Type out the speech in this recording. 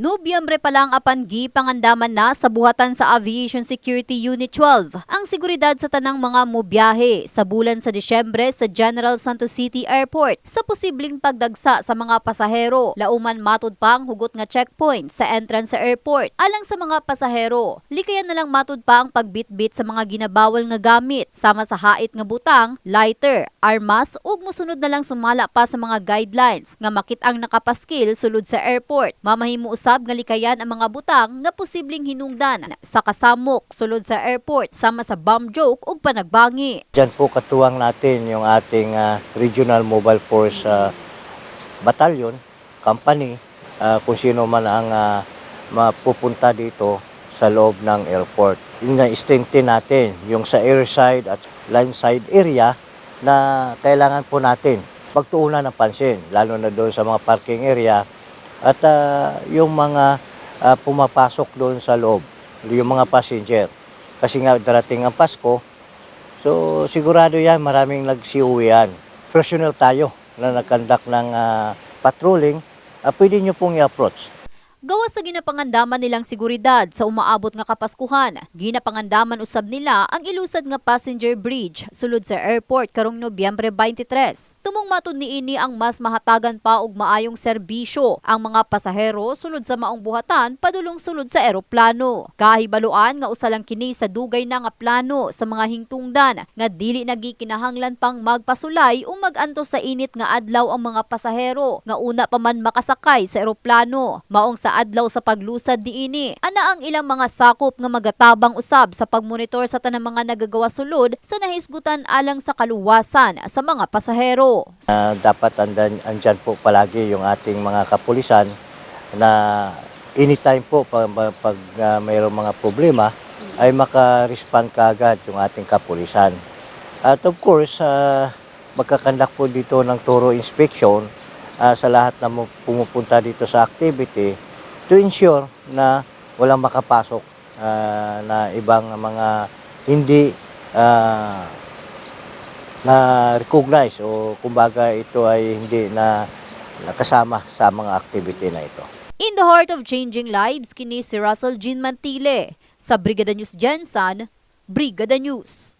Nobyembre pa lang apanggi pangandaman na sa buhatan sa Aviation Security Unit 12 ang seguridad sa tanang mga mubiyahe sa bulan sa Disyembre sa General Santos City Airport sa posibleng pagdagsa sa mga pasahero. Lauman matud pa ang hugot nga checkpoint sa entrance sa airport. Alang sa mga pasahero, likayan na lang matud pa ang pagbitbit sa mga ginabawal nga gamit sama sa hait nga butang, lighter, armas ug mosunod na lang sumala pa sa mga guidelines nga makit ang nakapaskil sulod sa airport. Mamahimo usab nga likayan ang mga butang nga posibleng hinungdan sa kasamok sulod sa airport sama sa bomb joke ug panagbangi. Diyan po katuwang natin yung ating ah, Regional Mobile Force ah, Battalion, company, ah, kung sino man ang ah, mapupunta dito sa loob ng airport. Yun nga, strengthen natin yung sa airside at landside area na kailangan po natin pagtuunan ng pansin, lalo na doon sa mga parking area at ah, yung mga ah, pumapasok doon sa loob, yung mga passenger. Kasi nga darating ang Pasko, So sigurado yan, maraming nagsiuwian. Professional tayo na nagkandak ng ah, patrolling, ah, pwede nyo pong i-approach. Gawa sa ginapangandaman nilang seguridad sa umaabot nga kapaskuhan, ginapangandaman usab nila ang ilusad nga passenger bridge sulod sa airport karong Nobyembre 23. Tumong matud niini ang mas mahatagan pa og maayong serbisyo ang mga pasahero sulod sa maong buhatan padulong sulod sa eroplano. Kahibaluan nga usa lang kini sa dugay na nga plano sa mga hingtungdan nga dili nagikinahanglan pang magpasulay o maganto sa init nga adlaw ang mga pasahero nga una pa man makasakay sa eroplano. Maong sa adlaw sa paglusad diini, ana ang ilang mga sakop nga magatabang usab sa pagmonitor sa tanang mga nagagawa sulod sa nahisgutan alang sa kaluwasan sa mga pasahero. Ah, dapat andan, andyan po palagi yung ating mga kapulisan na anytime po pag, pag ah, mayroong mga problema ay maka-respond kaagad yung ating kapulisan. At of course, uh, magkakandak po dito ng thorough inspection ah, sa lahat na mu- pumupunta dito sa activity to ensure na walang makapasok ah, na ibang mga hindi ah, na recognize o kumbaga ito ay hindi na nakasama sa mga activity na ito. In the heart of changing lives, kini si Russell Jean Mantile. Sa Brigada News Jensen, Brigada News.